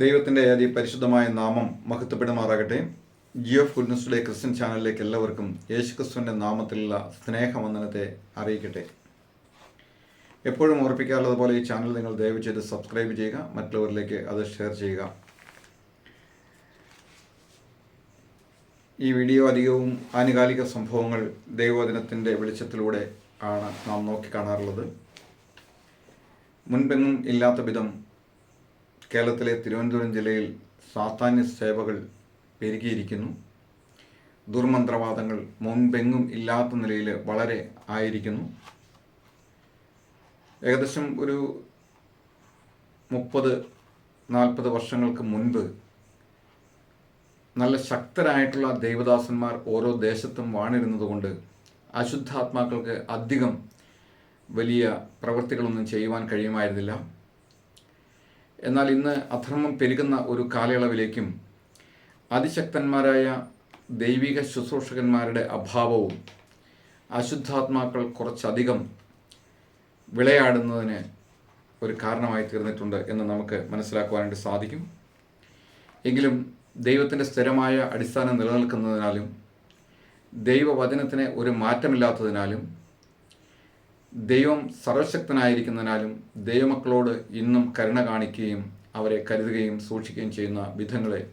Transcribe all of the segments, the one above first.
ദൈവത്തിന്റെ അതിപരിശുദ്ധമായ നാമം മഹത്വപ്പെടുമാറാകട്ടെ. ജിയോ ഫുഡ്നസ് ഡേ ക്രിസ്ത്യൻ ചാനലിലേക്ക് എല്ലാവർക്കും യേശു ക്രിസ്തുവിന്റെ നാമത്തിലുള്ള സ്നേഹവന്ദനത്തെ അറിയിക്കട്ടെ. എപ്പോഴും ഓർപ്പിക്കാറുള്ളത് പോലെ ഈ ചാനൽ നിങ്ങൾ ദയവ് ചെയ്ത് സബ്സ്ക്രൈബ് ചെയ്യുക മറ്റുള്ളവരിലേക്ക് അത് ഷെയർ ചെയ്യുക. ഈ വീഡിയോ അധികവും ആനുകാലിക സംഭവങ്ങൾ ദൈവദിനത്തിന്റെ വെളിച്ചത്തിലൂടെ ആണ് നാം നോക്കിക്കാണാറുള്ളത് മുൻപെങ്ങും ഇല്ലാത്ത വിധം കേരളത്തിലെ തിരുവനന്തപുരം ജില്ലയിൽ സാത്താന്യ സേവകൾ പെരുകിയിരിക്കുന്നു. ദുർമന്ത്രവാദങ്ങൾ മുൻപെങ്ങും ഇല്ലാത്ത നിലയിൽ വളരെ ആയിരിക്കുന്നു. ഏകദേശം ഒരു മുപ്പത് നാൽപ്പത് വർഷങ്ങൾക്ക് മുൻപ് നല്ല ശക്തരായിട്ടുള്ള ദൈവദാസന്മാർ ഓരോ ദേശത്തും വാണിരുന്നതുകൊണ്ട് അശുദ്ധാത്മാക്കൾക്ക് അധികം വലിയ പ്രവൃത്തികളൊന്നും ചെയ്യുവാൻ കഴിയുമായിരുന്നില്ല. എന്നാൽ ഇന്ന് അധർമ്മം പെരുകുന്ന ഒരു കാലയളവിലേക്കും അതിശക്തന്മാരായ ദൈവിക ശുശ്രൂഷകന്മാരുടെ അഭാവവും അശുദ്ധാത്മാക്കൾ കുറച്ചധികം വിളയാടുന്നതിന് ഒരു കാരണമായി തീർന്നിട്ടുണ്ട് എന്ന് നമുക്ക് മനസ്സിലാക്കുവാനായിട്ട് സാധിക്കും. എങ്കിലും ദൈവത്തിന്റെ സ്ഥിരമായ അടിസ്ഥാനം നിലനിൽക്കുന്നതിനാലും ദൈവവചനത്തിന് ഒരു മാറ്റമില്ലാത്തതിനാലും ദൈവം സർവശക്തനായിരിക്കുന്നതിനാലും ദൈവമക്കളോട് ഇന്നും കരുണ കാണിക്കുകയും അവരെ കരുതുകയും സൂക്ഷിക്കുകയും ചെയ്യുന്ന വിധങ്ങളെ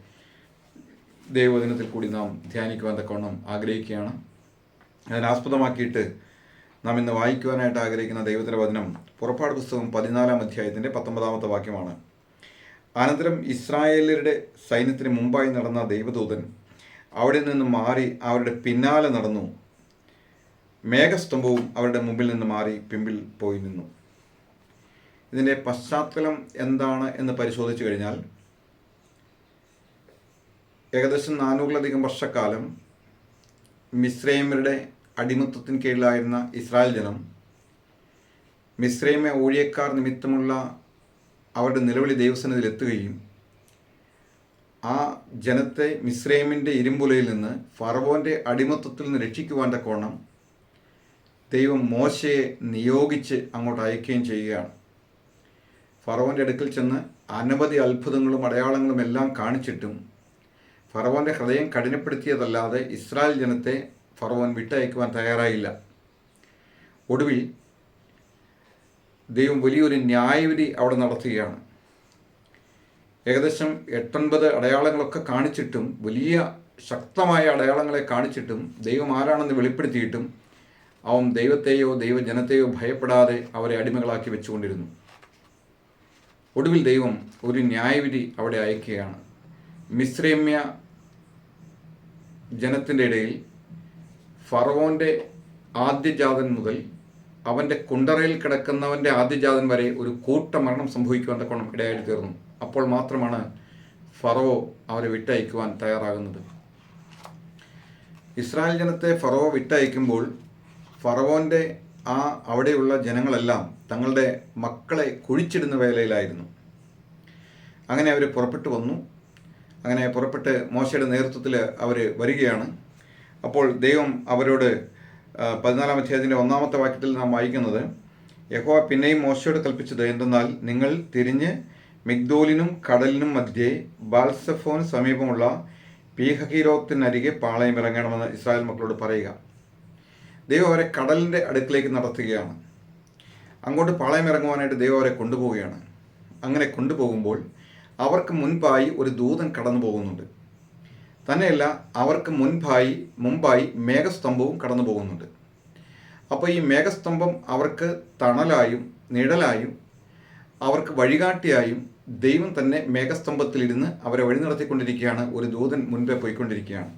ദൈവദിനത്തിൽ കൂടി നാം ധ്യാനിക്കുവാൻ തക്കവണ്ണം ആഗ്രഹിക്കുകയാണ്. അതിനാസ്പദമാക്കിയിട്ട് നാം ഇന്ന് വായിക്കുവാനായിട്ട് ആഗ്രഹിക്കുന്ന ദൈവത്തിന്റെ വചനം പുറപ്പാട് പുസ്തകം പതിനാലാം അധ്യായത്തിന്റെ പത്തൊമ്പതാമത്തെ വാക്യമാണ്. അനന്തരം ഇസ്രായേലരുടെ സൈന്യത്തിന് മുമ്പായി നടന്ന ദൈവദൂതൻ അവിടെ നിന്ന് മാറി അവരുടെ പിന്നാലെ നടന്നു. മേഘസ്തംഭവും അവരുടെ മുമ്പിൽ നിന്ന് മാറി പിമ്പിൽ പോയി നിന്നു. ഇതിന്റെ പശ്ചാത്തലം എന്താണ് എന്ന് പരിശോധിച്ചു കഴിഞ്ഞാൽ ഏകദേശം നാനൂറിലധികം വർഷക്കാലം മിശ്രൈമരുടെ അടിമത്തത്തിന് കീഴിലായിരുന്ന ഇസ്രായേൽ ജനം മിശ്രൈമ ഊഴിയക്കാർ നിമിത്തമുള്ള അവരുടെ നിലവിളി ദൈവസനത്തിൽ എത്തുകയും ആ ജനത്തെ മിശ്രൈമിന്റെ ഇരുമ്പുലയിൽ നിന്ന് ഫറവോന്റെ അടിമത്തത്തിൽ നിന്ന് രക്ഷിക്കുവാൻ തക്കോണം ദൈവം മോശയെ നിയോഗിച്ച് അങ്ങോട്ട് അയക്കുകയും ചെയ്യുകയാണ്. ഫറവോന്റെ അടുക്കൽ ചെന്ന് അനവധി അത്ഭുതങ്ങളും അടയാളങ്ങളും എല്ലാം കാണിച്ചിട്ടും ഫറവോന്റെ ഹൃദയം കഠിനപ്പെടുത്തിയതല്ലാതെ ഇസ്രായേൽ ജനത്തെ ഫറവോൻ വിട്ടയക്കുവാൻ തയ്യാറായില്ല. ഒടുവിൽ ദൈവം വലിയൊരു ന്യായവിധി അവിടെ നടത്തുകയാണ്. ഏകദേശം എട്ടൊൻപത് അടയാളങ്ങളൊക്കെ കാണിച്ചിട്ടും വലിയ ശക്തമായ അടയാളങ്ങളെ കാണിച്ചിട്ടും ദൈവം ആരാണെന്ന് വെളിപ്പെടുത്തിയിട്ടും അവൻ ദൈവത്തെയോ ദൈവജനത്തെയോ ഭയപ്പെടാതെ അവരെ അടിമകളാക്കി വെച്ചുകൊണ്ടിരുന്നു. ഒടുവിൽ ദൈവം ഒരു ന്യായവിധി അവിടെ അയക്കുകയാണ്. മിശ്രമ്യ ജനത്തിന്റെ ഇടയിൽ ഫറവോന്റെ ആദ്യജാതൻ മുതൽ അവന്റെ കുണ്ടറയിൽ കിടക്കുന്നവന്റെ ആദ്യജാതൻ വരെ ഒരു കൂട്ട മരണം സംഭവിക്കുവാൻ തക്കോണം ഇടയായി തീർന്നു അപ്പോൾ മാത്രമാണ് ഫറവോ അവരെ വിട്ടയക്കുവാൻ തയ്യാറാകുന്നത്. ഇസ്രായേൽ ജനത്തെ ഫറവോ വിട്ടയക്കുമ്പോൾ ഫറവോന്റെ ആ അവിടെയുള്ള ജനങ്ങളെല്ലാം തങ്ങളുടെ മക്കളെ കുഴിച്ചിടുന്ന വേലയിലായിരുന്നു. അങ്ങനെ അവർ പുറപ്പെട്ടു വന്നു. അങ്ങനെ പുറപ്പെട്ട് മോശയുടെ നേതൃത്വത്തിൽ അവർ വരികയാണ്. അപ്പോൾ ദൈവം അവരോട് പതിനാലാം അധ്യായത്തിന്റെ ഒന്നാമത്തെ വാക്യത്തിൽ നാം വായിക്കുന്നത് യഹോ പിന്നെയും മോശയോട് കൽപ്പിച്ചത് എന്തെന്നാൽ നിങ്ങൾ തിരിഞ്ഞ് മിഗ്ദോലിനും കടലിനും മധ്യേ ബാൽസഫോന് സമീപമുള്ള പീഹഹീരോത്തിനരികെ പാളയം ഇറങ്ങണമെന്ന് ഇസ്രായേൽ മക്കളോട് പറയുക. ദൈവം അവരെ കടലിന്റെ അടുക്കിലേക്ക് നടത്തുകയാണ്. അങ്ങോട്ട് പാളയം ഇറങ്ങുവാനായിട്ട് ദൈവം അവരെ കൊണ്ടുപോവുകയാണ്. അങ്ങനെ കൊണ്ടുപോകുമ്പോൾ അവർക്ക് മുൻപായി ഒരു ദൂതൻ കടന്നു പോകുന്നുണ്ട്. തന്നെയല്ല അവർക്ക് മുൻപായി മുമ്പായി മേഘസ്തംഭവും കടന്നു പോകുന്നുണ്ട്. അപ്പോൾ ഈ മേഘസ്തംഭം അവർക്ക് തണലായും നിഴലായും അവർക്ക് വഴികാട്ടിയായും ദൈവം തന്നെ മേഘസ്തംഭത്തിലിരുന്ന് അവരെ വഴി നടത്തിക്കൊണ്ടിരിക്കുകയാണ്. ഒരു ദൂതൻ മുൻപേ പോയിക്കൊണ്ടിരിക്കുകയാണ്.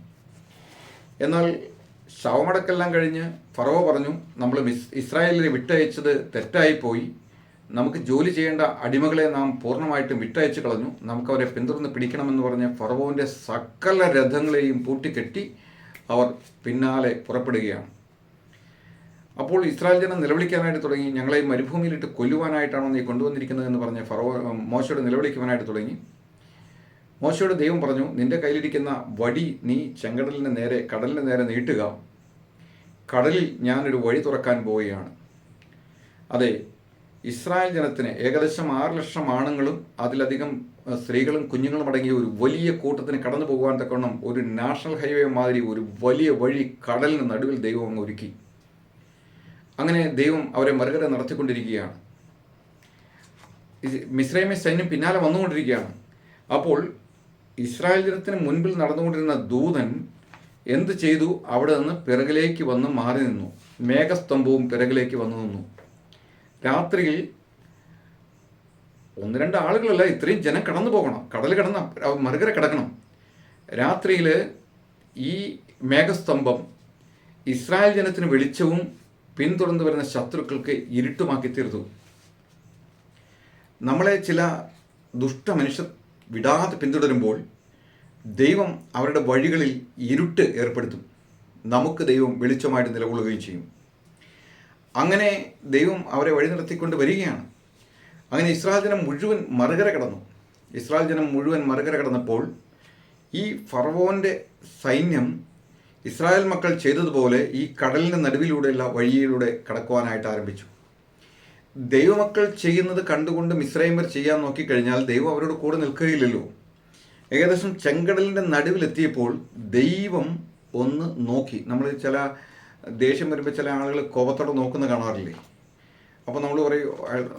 എന്നാൽ ശവമടക്കെല്ലാം കഴിഞ്ഞ് ഫറവോ പറഞ്ഞു നമ്മൾ മിസ് ഇസ്രായേലിനെ വിട്ടയച്ചത് തെറ്റായിപ്പോയി നമുക്ക് ജോലി ചെയ്യേണ്ട അടിമകളെ നാം പൂർണമായിട്ടും വിട്ടയച്ചു കളഞ്ഞു. നമുക്ക് അവരെ പിന്തുടർന്ന് പിടിക്കണമെന്ന് പറഞ്ഞ് ഫറവോന്റെ സകല രഥങ്ങളെയും പൂട്ടിക്കെട്ടി അവർ പിന്നാലെ പുറപ്പെടുകയാണ്. അപ്പോൾ ഇസ്രായേൽ ജനം നിലവിളിക്കാനായിട്ട് തുടങ്ങി. ഞങ്ങളെ മരുഭൂമിയിലിട്ട് കൊല്ലുവാനായിട്ടാണോ നീ കൊണ്ടുവന്നിരിക്കുന്നത് എന്ന് പറഞ്ഞ് ഫറവോ മോശയോട് നിലവിളിക്കുവാനായിട്ട് തുടങ്ങി. മോശയോട് ദൈവം പറഞ്ഞു നിന്റെ കയ്യിലിരിക്കുന്ന വടി നീ ചെങ്കടലിന് നേരെ കടലിന് നേരെ നീട്ടുക. കടലിൽ ഞാനൊരു വഴി തുറക്കാൻ പോവുകയാണ്. അതെ ഇസ്രായേൽ ജനത്തിന് ഏകദേശം ആറ് ലക്ഷം ആണുങ്ങളും അതിലധികം സ്ത്രീകളും കുഞ്ഞുങ്ങളും അടങ്ങിയ ഒരു വലിയ കൂട്ടത്തിന് കടന്നു പോകാൻ തക്കവണ്ണം ഒരു നാഷണൽ ഹൈവേ മാതിരി ഒരു വലിയ വഴി കടലിന് നടുവിൽ ദൈവം അങ്ങ് ഒരുക്കി. അങ്ങനെ ദൈവം അവരെ മറുകര നടത്തിക്കൊണ്ടിരിക്കുകയാണ്. മിശ്രൈമി സൈന്യം പിന്നാലെ വന്നുകൊണ്ടിരിക്കുകയാണ്. അപ്പോൾ ഇസ്രായേൽ ജനത്തിന് മുൻപിൽ നടന്നുകൊണ്ടിരുന്ന ദൂതൻ എന്ത് ചെയ്തു? അവിടെ നിന്ന് പിറകിലേക്ക് വന്ന് മാറി നിന്നു. മേഘസ്തംഭവും പിറകിലേക്ക് വന്നു നിന്നു. രാത്രിയിൽ ഒന്ന് രണ്ട് ആളുകളല്ല ഇത്രയും ജനം കടന്നു പോകണം. കടൽ കടന്ന മറുകര കിടക്കണം. രാത്രിയിൽ ഈ മേഘസ്തംഭം ഇസ്രായേൽ ജനത്തിന് വെളിച്ചവും പിന്തുടർന്നു വരുന്ന ശത്രുക്കൾക്ക് ഇരുട്ടുമാക്കി തീർത്തു നമ്മളെ ചില ദുഷ്ട മനുഷ്യർ വിടാതെ പിന്തുടരുമ്പോൾ ദൈവം അവരുടെ വഴികളിൽ ഇരുട്ട് ഏർപ്പെടുത്തും. നമുക്ക് ദൈവം വെളിച്ചമായിട്ട് നിലകൊള്ളുകയും ചെയ്യും. അങ്ങനെ ദൈവം അവരെ വഴി നടത്തിക്കൊണ്ട് വരികയാണ്. അങ്ങനെ ഇസ്രായേൽ ജനം മുഴുവൻ മറുകര കടന്നു. ഇസ്രായേൽ ജനം മുഴുവൻ മറുകര കടന്നപ്പോൾ ഈ ഫറവോന്റെ സൈന്യം ഇസ്രായേൽ മക്കൾ ചെയ്തതുപോലെ ഈ കടലിന്റെ നടുവിലൂടെയുള്ള വഴിയിലൂടെ കടക്കുവാനായിട്ട് ആരംഭിച്ചു. ദൈവമക്കൾ ചെയ്യുന്നത് കണ്ടുകൊണ്ട് മിശ്രൈമർ ചെയ്യാൻ നോക്കിക്കഴിഞ്ഞാൽ ദൈവം അവരോട് കൂടെ നിൽക്കുകയില്ലല്ലോ. ഏകദേശം ചെങ്കടലിന്റെ നടുവിലെത്തിയപ്പോൾ ദൈവം ഒന്ന് നോക്കി. നമ്മൾ ചില ദേഷ്യം വരുമ്പോൾ ചില ആളുകൾ കോപത്തോടെ നോക്കുന്ന കാണാറില്ലേ? അപ്പോൾ നമ്മൾ പറയും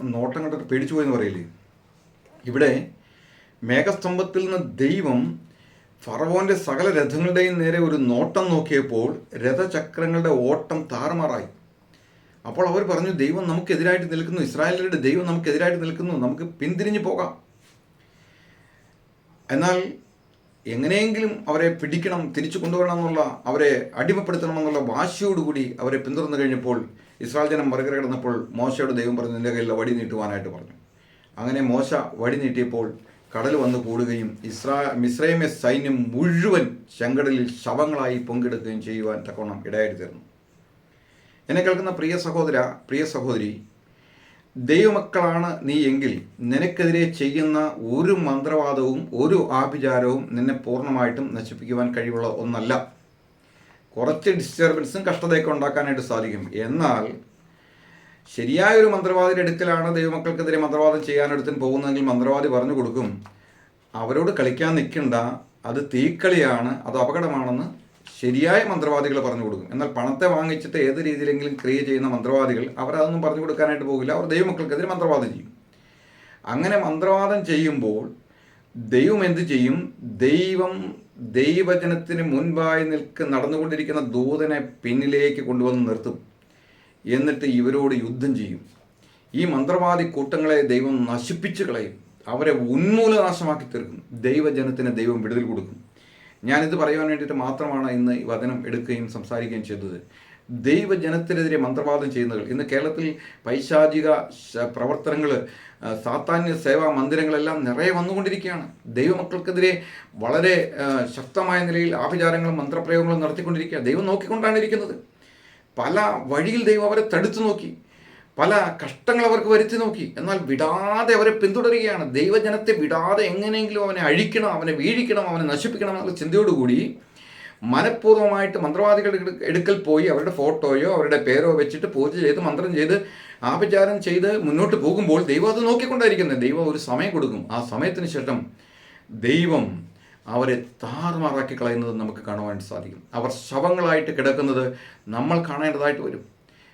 നോട്ടം കണ്ടിട്ട് പേടിച്ചു പോയെന്ന് പറയില്ലേ? ഇവിടെ മേഘസ്തംഭത്തിൽ നിന്ന് ദൈവം ഫറവോന്റെ സകല രഥങ്ങളുടെയും നേരെ ഒരു നോട്ടം നോക്കിയപ്പോൾ രഥചക്രങ്ങളുടെ ഓട്ടം താറുമാറായി. അപ്പോൾ അവർ പറഞ്ഞു ദൈവം നമുക്കെതിരായിട്ട് നിൽക്കുന്നു. ഇസ്രായേലരുടെ ദൈവം നമുക്കെതിരായിട്ട് നിൽക്കുന്നു. നമുക്ക് പിന്തിരിഞ്ഞു പോകാം. എന്നാൽ എങ്ങനെയെങ്കിലും അവരെ പിടിക്കണം തിരിച്ചു കൊണ്ടുവരണം എന്നുള്ള അവരെ അടിമപ്പെടുത്തണമെന്നുള്ള വാശിയോടുകൂടി അവരെ പിന്തുടർന്നു കഴിഞ്ഞപ്പോൾ ഇസ്രായേൽ ജനം മറുകര കിടന്നപ്പോൾ മോശയുടെ ദൈവം പറഞ്ഞു നിന്റെ കയ്യിൽ വടി നീട്ടുവാനായിട്ട് പറഞ്ഞു. അങ്ങനെ മോശ വടി നീട്ടിയപ്പോൾ കടൽ വന്ന് കൂടുകയും ഇസ്രാ മിസ്രൈമെ സൈന്യം മുഴുവൻ ചെങ്കടലിൽ ശവങ്ങളായി പൊങ്കെടുക്കുകയും ചെയ്യുവാൻ തക്കവണ്ണം ഇടയായി തീർന്നു. എന്നെ കേൾക്കുന്ന പ്രിയ സഹോദര പ്രിയ സഹോദരി ദൈവമക്കളാണ് നീ എങ്കിൽ നിനക്കെതിരെ ചെയ്യുന്ന ഒരു മന്ത്രവാദവും ഒരു ആഭിചാരവും നിന്നെ പൂർണമായിട്ടും നശിപ്പിക്കുവാൻ കഴിവുള്ള ഒന്നല്ല. കുറച്ച് ഡിസ്റ്റർബൻസും കഷ്ടതയൊക്കെ ഉണ്ടാക്കാനായിട്ട് സാധിക്കും. എന്നാൽ ശരിയായ ഒരു മന്ത്രവാദിയുടെ അടുക്കലാണ് ദൈവമക്കൾക്കെതിരെ മന്ത്രവാദം ചെയ്യാനടുത്തും പോകുന്നതെങ്കിൽ മന്ത്രവാദി പറഞ്ഞു കൊടുക്കും. അവരോട് കളിക്കാൻ നിൽക്കണ്ട. അത് തീക്കളിയാണ്. അത് അപകടമാണെന്ന് ശരിയായ മന്ത്രവാദികൾ പറഞ്ഞു കൊടുക്കും. എന്നാൽ പണത്തെ വാങ്ങിച്ചിട്ട് ഏത് രീതിയിലെങ്കിലും ക്രിയ ചെയ്യുന്ന മന്ത്രവാദികൾ അവരതൊന്നും പറഞ്ഞു കൊടുക്കാനായിട്ട് പോകില്ല. അവർ ദൈവമക്കൾക്കെതിരെ മന്ത്രവാദം ചെയ്യും. അങ്ങനെ മന്ത്രവാദം ചെയ്യുമ്പോൾ ദൈവം എന്ത് ചെയ്യും? ദൈവം ദൈവജനത്തിന് മുൻപായി നിൽക്ക് നടന്നുകൊണ്ടിരിക്കുന്ന ദൂതനെ പിന്നിലേക്ക് കൊണ്ടുവന്ന് നിർത്തും. എന്നിട്ട് ഇവരോട് യുദ്ധം ചെയ്യും. ഈ മന്ത്രവാദി കൂട്ടങ്ങളെ ദൈവം നശിപ്പിച്ചു കളയും. അവരെ ഉന്മൂലനാശമാക്കി തീർക്കും. ദൈവജനത്തിന് ദൈവം വിടുതൽ കൊടുക്കും. ഞാനിത് പറയുവാൻ വേണ്ടിയിട്ട് മാത്രമാണ് ഇന്ന് ഈ വചനം എടുക്കുകയും സംസാരിക്കുകയും ചെയ്തത്. ദൈവജനത്തിനെതിരെ മന്ത്രവാദം ചെയ്യുന്നവർ ഇന്ന് കേരളത്തിൽ പൈശാചിക പ്രവർത്തനങ്ങൾ സാത്താന്യ സേവാ മന്ദിരങ്ങളെല്ലാം നിറയെ വന്നുകൊണ്ടിരിക്കുകയാണ്. ദൈവമക്കൾക്കെതിരെ വളരെ ശക്തമായ നിലയിൽ ആഭിചാരങ്ങളും മന്ത്രപ്രയോഗങ്ങളും നടത്തിക്കൊണ്ടിരിക്കുക ദൈവം നോക്കിക്കൊണ്ടാണ് ഇരിക്കുന്നത്. പല വഴിയിൽ ദൈവം അവരെ തടുത്തു നോക്കി പല കഷ്ടങ്ങൾ അവർക്ക് വരുത്തി നോക്കി. എന്നാൽ വിടാതെ അവരെ പിന്തുടരുകയാണ്. ദൈവജനത്തെ വിടാതെ എങ്ങനെയെങ്കിലും അവനെ അഴിക്കണം അവനെ വീഴിക്കണം അവനെ നശിപ്പിക്കണം എന്നുള്ള ചിന്തയോടുകൂടി മനഃപൂർവമായിട്ട് മന്ത്രവാദികളുടെ എടുക്കൽ പോയി അവരുടെ ഫോട്ടോയോ അവരുടെ പേരോ വെച്ചിട്ട് പൂജ ചെയ്ത് മന്ത്രം ചെയ്ത് ആഭിചാരം ചെയ്ത് മുന്നോട്ട് പോകുമ്പോൾ ദൈവം അത് നോക്കിക്കൊണ്ടായിരിക്കുന്നത്. ദൈവം ഒരു സമയം കൊടുക്കും. ആ സമയത്തിന് ശേഷം ദൈവം അവരെ താറുമാറാക്കി കളയുന്നത് നമുക്ക് കാണുവാൻ സാധിക്കും. അവർ ശവങ്ങളായിട്ട് കിടക്കുന്നത് നമ്മൾ കാണേണ്ടതായിട്ട് വരും.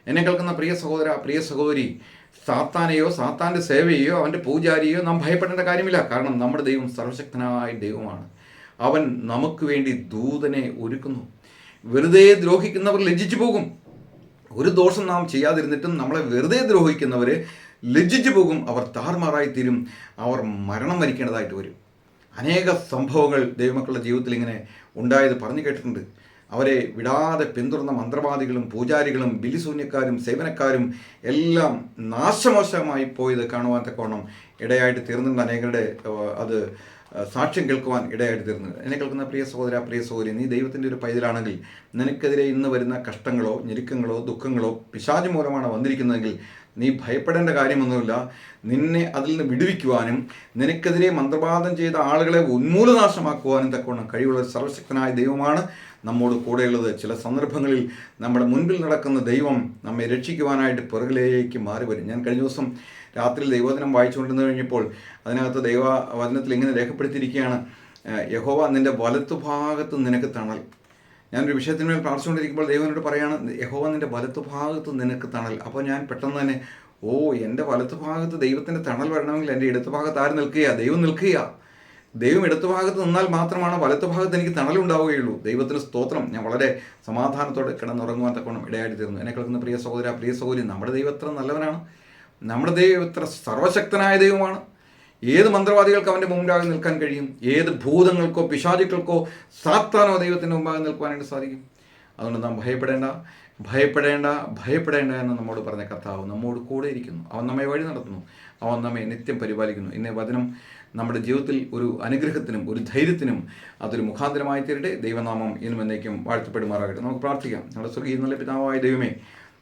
എന്നെ കേൾക്കുന്ന പ്രിയ സഹോദര പ്രിയ സഹോദരി സാത്താനെയോ സാത്താന്റെ സേവയെയോ അവന്റെ പൂജാരിയോ നാം ഭയപ്പെടേണ്ട കാര്യമില്ല. കാരണം നമ്മുടെ ദൈവം സർവശക്തനായ ദൈവമാണ്. അവൻ നമുക്ക് വേണ്ടി ദൂതനെ ഒരുക്കുന്നു. വെറുതെ ദ്രോഹിക്കുന്നവർ ലജ്ജിച്ചു പോകും. ഒരു ദോഷം നാം ചെയ്യാതിരുന്നിട്ടും നമ്മളെ വെറുതെ ദ്രോഹിക്കുന്നവർ ലജ്ജിച്ചു പോകും. അവർ താറുമാറായി തീരും. അവർ മരണം വരിക്കേണ്ടതായിട്ട് വരും. അനേക സംഭവങ്ങൾ ദൈവമക്കളുടെ ജീവിതത്തിൽ ഇങ്ങനെ ഉണ്ടായത് പറഞ്ഞു കേട്ടിട്ടുണ്ട്. അവരെ വിടാതെ പിന്തുടർന്ന മന്ത്രവാദികളും പൂജാരികളും ബിലിശൂന്യക്കാരും സേവനക്കാരും എല്ലാം നാശമോശമായി പോയത് കാണുവാൻ തക്കവണ്ണം ഇടയായിട്ട് തീർന്നിട്ടുണ്ട് അനേകരുടെ അത് സാക്ഷ്യം കേൾക്കുവാൻ ഇടയായിട്ട് തീർന്നത്. എന്നെ കേൾക്കുന്ന പ്രിയ സഹോദര പ്രിയ സഹോദരി നീ ദൈവത്തിന്റെ ഒരു പൈതലാണെങ്കിൽ നിനക്കെതിരെ ഇന്ന് വരുന്ന കഷ്ടങ്ങളോ ഞെരുക്കങ്ങളോ ദുഃഖങ്ങളോ പിശാച് മൂലമാണ് വന്നിരിക്കുന്നതെങ്കിൽ നീ ഭയപ്പെടേണ്ട കാര്യമൊന്നുമില്ല. നിന്നെ അതിൽ നിന്ന് വിടുവിക്കുവാനും നിനക്കെതിരെ മന്ത്രവാദം ചെയ്ത ആളുകളെ ഉന്മൂലനാശമാക്കുവാനും തക്കവണ്ണം കഴിവുള്ള സർവശക്തനായ ദൈവമാണ് നമ്മോട് കൂടെയുള്ളത്. ചില സന്ദർഭങ്ങളിൽ നമ്മുടെ മുൻപിൽ നടക്കുന്ന ദൈവം നമ്മെ രക്ഷിക്കുവാനായിട്ട് പിറകിലേക്ക് മാറി വരും. ഞാൻ കഴിഞ്ഞ ദിവസം രാത്രി ദൈവവചനം വായിച്ചുകൊണ്ടിരുന്നു കഴിഞ്ഞപ്പോൾ അതിനകത്ത് ദൈവ വചനത്തിൽ ഇങ്ങനെ രേഖപ്പെടുത്തിയിരിക്കുകയാണ് യഹോവ നിന്റെ വലത്തുഭാഗത്ത് നിനക്ക് തണൽ. ഞാനൊരു വിഷയത്തിന്മേൽ പ്രാർത്ഥിച്ചുകൊണ്ടിരിക്കുമ്പോൾ ദൈവനോട് പറയാണ് യഹോവ നിന്റെ വലത്തുഭാഗത്ത് നിനക്ക് തണൽ. അപ്പോൾ ഞാൻ പെട്ടെന്ന് തന്നെ ഓ എന്റെ വലത്തുഭാഗത്ത് ദൈവത്തിന്റെ തണൽ വരണമെങ്കിൽ എന്റെ ഇടത്ത് ഭാഗത്ത് ആര് നിൽക്കുക ദൈവം നിൽക്കുക ദൈവം ഇടത്ത് ഭാഗത്ത് നിന്നാൽ മാത്രമാണ് വലത്ത് ഭാഗത്ത് എനിക്ക് തണലുണ്ടാവുകയുള്ളൂ. ദൈവത്തിന് സ്തോത്രം. ഞാൻ വളരെ സമാധാനത്തോടെ കിടന്നുറങ്ങുവാൻ തക്കോണം ഇടയായിട്ട് തീർന്നു. എന്നെ കേൾക്കുന്ന പ്രിയ സഹോദര പ്രിയ സഹോദരി നമ്മുടെ ദൈവം എത്ര നല്ലവനാണ്. നമ്മുടെ ദൈവം എത്ര സർവശക്തനായ ദൈവമാണ്. ഏത് മന്ത്രവാദികൾക്ക് അവന്റെ മുമ്പാകെ നിൽക്കാൻ കഴിയും? ഏത് ഭൂതങ്ങൾക്കോ പിശാചുക്കൾക്കോ സാത്താനോ ദൈവത്തിന്റെ മുമ്പാകെ നിൽക്കുവാനായിട്ട് സാധിക്കും? അതുകൊണ്ട് നാം ഭയപ്പെടേണ്ട ഭയപ്പെടേണ്ട ഭയപ്പെടേണ്ട എന്ന് നമ്മോട് പറഞ്ഞ കർത്താവ് നമ്മോട് കൂടെ ഇരിക്കുന്നു. അവൻ നമ്മെ വഴി നടത്തുന്നു. അവൻ നമ്മെ നിത്യം പരിപാലിക്കുന്നു. ഇന്നേ വചനം നമ്മുടെ ജീവിതത്തിൽ ഒരു അനുഗ്രഹത്തിനും ഒരു ധൈര്യത്തിനും അതൊരു മുഖാന്തരമായി തീരട്ടെ. ദൈവനാമം എന്നും എന്നേക്കും വാഴ്ത്തപ്പെടുമാറാകട്ടെ. നമുക്ക് പ്രാർത്ഥിക്കാം. നമ്മുടെ സ്വർഗീയ നല്ല പിതാവായ ദൈവമേ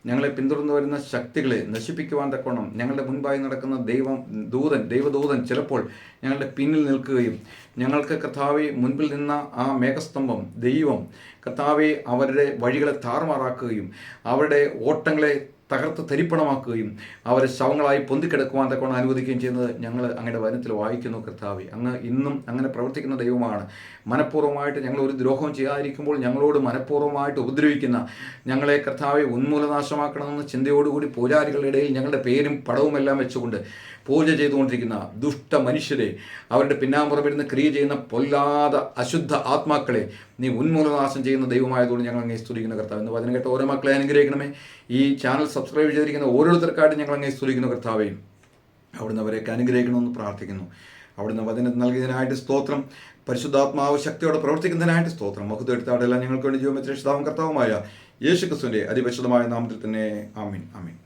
ഞങ്ങളെ പിന്തുടർന്നു വരുന്ന ശക്തികളെ നശിപ്പിക്കുവാൻ തക്കോണം ഞങ്ങളുടെ മുൻപായി നടക്കുന്ന ദൈവം ദൂതൻ ദൈവദൂതൻ ചിലപ്പോൾ ഞങ്ങളുടെ പിന്നിൽ നിൽക്കുകയും ഞങ്ങൾക്ക് കർത്താവെ മുൻപിൽ നിന്ന ആ മേഘസ്തംഭം ദൈവം കർത്താവെ അവരുടെ വഴികളെ താറുമാറാക്കുകയും അവരുടെ ഓട്ടങ്ങളെ തകർത്ത് തരിപ്പണമാക്കുകയും അവരെ ശവങ്ങളായി പൊന്തിക്കിടക്കുവാൻ തക്കോണം അനുവദിക്കുകയും ചെയ്യുന്നത് ഞങ്ങൾ അങ്ങയുടെ വനത്തിൽ വായിക്കുന്നു കർത്താവെ. അങ്ങ് ഇന്നും അങ്ങനെ പ്രവർത്തിക്കുന്ന ദൈവമാണ്. മനഃപൂർവമായിട്ട് ഞങ്ങൾ ഒരു ദ്രോഹം ചെയ്യാതിരിക്കുമ്പോൾ ഞങ്ങളോട് മനഃപൂർവമായിട്ട് ഉപദ്രവിക്കുന്ന ഞങ്ങളെ കർത്താവെ ഉന്മൂലനാശമാക്കണമെന്ന് ചിന്തയോടുകൂടി പൂജാരികളുടെ ഇടയിൽ ഞങ്ങളുടെ പേരും പടവുമെല്ലാം വെച്ചുകൊണ്ട് പൂജ ചെയ്തുകൊണ്ടിരിക്കുന്ന ദുഷ്ട മനുഷ്യരെ അവരുടെ പിന്നാമ്പുറമിരുന്ന് ക്രിയ ചെയ്യുന്ന പൊല്ലാത അശുദ്ധ ആത്മാക്കളെ നീ ഉന്മൂലനാശം ചെയ്യുന്ന ദൈവമായതുകൊണ്ട് ഞങ്ങൾ അങ്ങേ സ്തുതിക്കുന്ന കർത്താവ്. എന്ന് വചനം കേട്ട് ഓരോ മക്കളെ അനുഗ്രഹിക്കണമേ. ഈ ചാനൽ സബ്സ്ക്രൈബ് ചെയ്തിരിക്കുന്ന ഓരോരുത്തർക്കായിട്ട് ഞങ്ങൾ അങ്ങേ സ്തുതിക്കുന്ന കർത്താവേ. അവിടുന്ന് അവരെയൊക്കെ അനുഗ്രഹിക്കണമെന്ന് പ്രാർത്ഥിക്കുന്നു. അവിടുന്ന് വചനം നൽകിയതിനായിട്ട് സ്തോത്രം. പരിശുദ്ധാത്മാവ് ശക്തിയോടെ പ്രവർത്തിക്കുന്നതിനായിട്ട് സ്തോത്രം. മുഖത്ത് എടുത്താടെല്ലാം ഞങ്ങൾക്ക് വേണ്ടി ജീവമെത്ര രക്ഷിതാവും കർത്താവുമായ യേശുക്രിസ്തുവിന്റെ അതിപരിശുദ്ധമായ നാമത്തിൽ തന്നെ ആമീൻ. ആമീൻ.